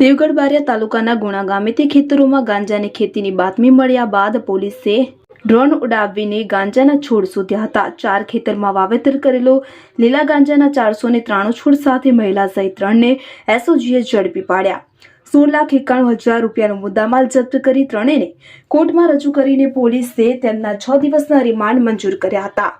દેવગઢ બારિયા તાલુકાના ગુણા ગામેથી ખેતરોમાં ગાંજાની ખેતીની બાતમી મળ્યા બાદ પોલીસે ડ્રોન ઉડાવીને ગાંજાના છોડ શોધ્યા હતા. ચાર ખેતરમાં વાવેતર કરેલો લીલા ગાંજાના ચારસો ને ત્રાણું છોડ સાથે મહિલા સહિત ત્રણને એસઓજીએ ઝડપી પાડ્યા. સોળ લાખ એકાણું હજાર રૂપિયાનો મુદ્દામાલ જપ્ત કરી ત્રણેને કોર્ટમાં રજૂ કરીને પોલીસે તેમના છ દિવસના રિમાન્ડ મંજૂર કર્યા હતા.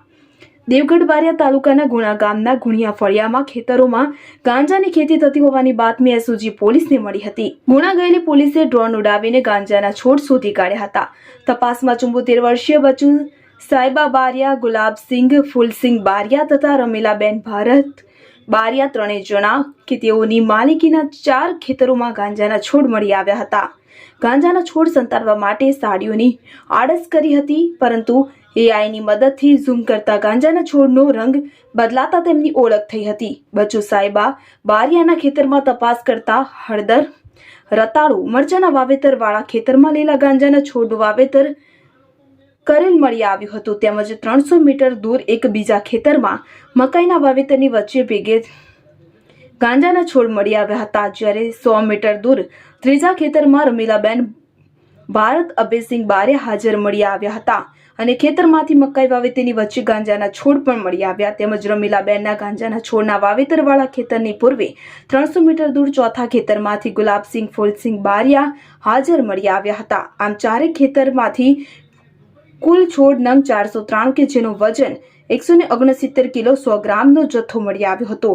દેવગઢ બારિયા તાલુકાના ગુણા ગામના ગુણિયા ફળિયામાં ખેતરોમાં ગાંજાની ખેતી થતી હોવાની બાતમી એસઓજી પોલીસને મળી હતી. ગુણા ગયેલી પોલીસે ડ્રોન ઉડાવીને ગાંજાના છોડ શોધી કાઢ્યા હતા. તપાસમાં ચુંબોતેર વર્ષીય બચુ સાયબા બારિયા ગુલાબસિંહ ફૂલસિંહ બારિયા તથા રમીલાબેન ભારત બારિયા ત્રણેય જણા કે તેઓની માલિકીના ચાર ખેતરોમાં ગાંજાના છોડ મળી આવ્યા હતા. ગાંજાના છોડ સંતાડવા માટે સાડીઓની આડસ કરી હતી, પરંતુ એઆઈની મદદથી ઝૂમ કરતા ગાંજાના છોડનો રંગ બદલાતા તેમની ઓળખ થઈ હતી. બચુ સાહેબા બારિયાના ખેતરમાં તપાસ કરતા હળદર, રતાળુ, મરચાના વાવેતરવાળા ખેતરમાં લીલા ગાંજાના છોડનું વાવેતર કરેલ મળી આવ્યું હતું. તેમજ ત્રણસો મીટર દૂર એક બીજા ખેતરમાં મકાઈના વાવેતરની વચ્ચે ભેગે ગાંજાના છોડ મળી આવ્યા હતા. જ્યારે સો મીટર દૂર ત્રીજા ખેતરમાં રમીલાબેન ભારત અભયસિંહ બારે હાજર મળી આવ્યા હતા. અને ખેતરમાંથી મકાઈ વાવેતરની વચ્ચે ગાંજાના છોડ પણ મળી આવ્યા. તેમજ રમીલાબેનના ગાંજાના છોડના વાવેતરવાળા ખેતરની પૂર્વે ત્રણસો મીટર દૂર ચોથા ખેતરમાંથી ગુલાબસિંહ, ફૂલસિંહ બારિયા હાજર મળી આવ્યા હતા. આમ ચારેક ખેતરમાંથી કુલ છોડ નંગ ચારસો ત્રાણું કે જેનું વજન એકસો ને ઓગણસિત્તેર કિલો સો ગ્રામનો જથ્થો મળી આવ્યો હતો.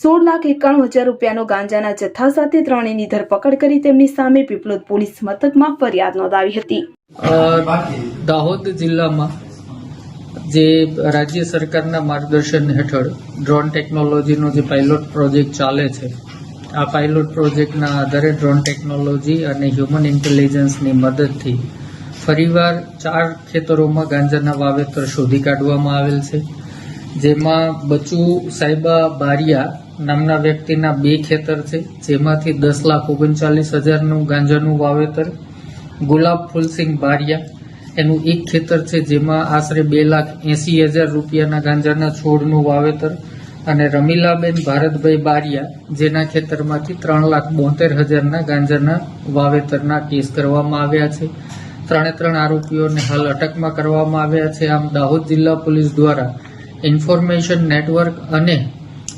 સોળ લાખ એકાણું હજાર રૂપિયાનો ગાંજાના જથ્થા સાથે ત્રણેયની ધરપકડ કરી તેમની સામે પીપલોદ પોલીસ મથકમાં ફરિયાદ નોંધાવી હતી. દાહોદ જિલ્લામાં જે રાજ્ય સરકારના માર્ગદર્શન હેઠળ ડ્રોન ટેકનોલોજીનો જે પાયલોટ પ્રોજેક્ટ ચાલે છે, આ પાયલોટ પ્રોજેક્ટના આધારે ડ્રોન ટેકનોલોજી અને હ્યુમન ઇન્ટેલિજન્સની મદદથી ફરીવાર ચાર ખેતરોમાં ગાંજાના વાવેતર શોધી કાઢવામાં આવેલ છે. જેમાં બચુ સાહેબા બારિયા નામના વ્યક્તિના બે ખેતર છે, જેમાંથી દસ લાખ ઓગણચાલીસ હજારનું ગાંજાનું વાવેતર ગુલાબ ફૂલસિંહ બારિયા. એનું એક ખેતર છે જેમાં આશરે બે લાખ એસી હજાર રૂપિયાના ગાંજાના છોડનું વાવેતર અને રમીલાબેન ભારતભાઈ બારિયા, જેના ખેતરમાંથી ત્રણ લાખ બોતેર હજારના ગાંજાના વાવેતરના કેસ કરવામાં આવ્યા છે. ત્રણે ત્રણ આરોપીઓને હાલ અટકમાં કરવામાં આવ્યા છે. આમ દાહોદ જિલ્લા પોલીસ દ્વારા ઇન્ફોર્મેશન નેટવર્ક અને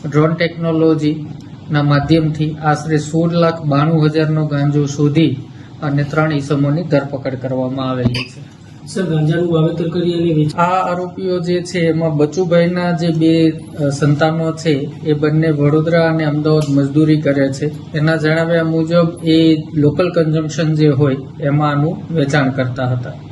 ડ્રોન ટેકનોલોજીના માધ્યમથી આશરે સોળ લાખ બાણું હજારનો ગાંજો શોધી અને ત્રણ ઈસમોની ધરપકડ કરવામાં આવેલી છે. સર ગાંજાનું વાવેતર કરી અને આ આરોપીઓ જે છે એમાં બચુભાઈના જે બે સંતાનો છે એ બંને વડોદરા અને અમદાવાદ મજદૂરી કરે છે. એના જણાવ્યા મુજબ એ લોકલ કન્ઝમ્પશન જે હોય એમાં આનું વેચાણ કરતા હતા.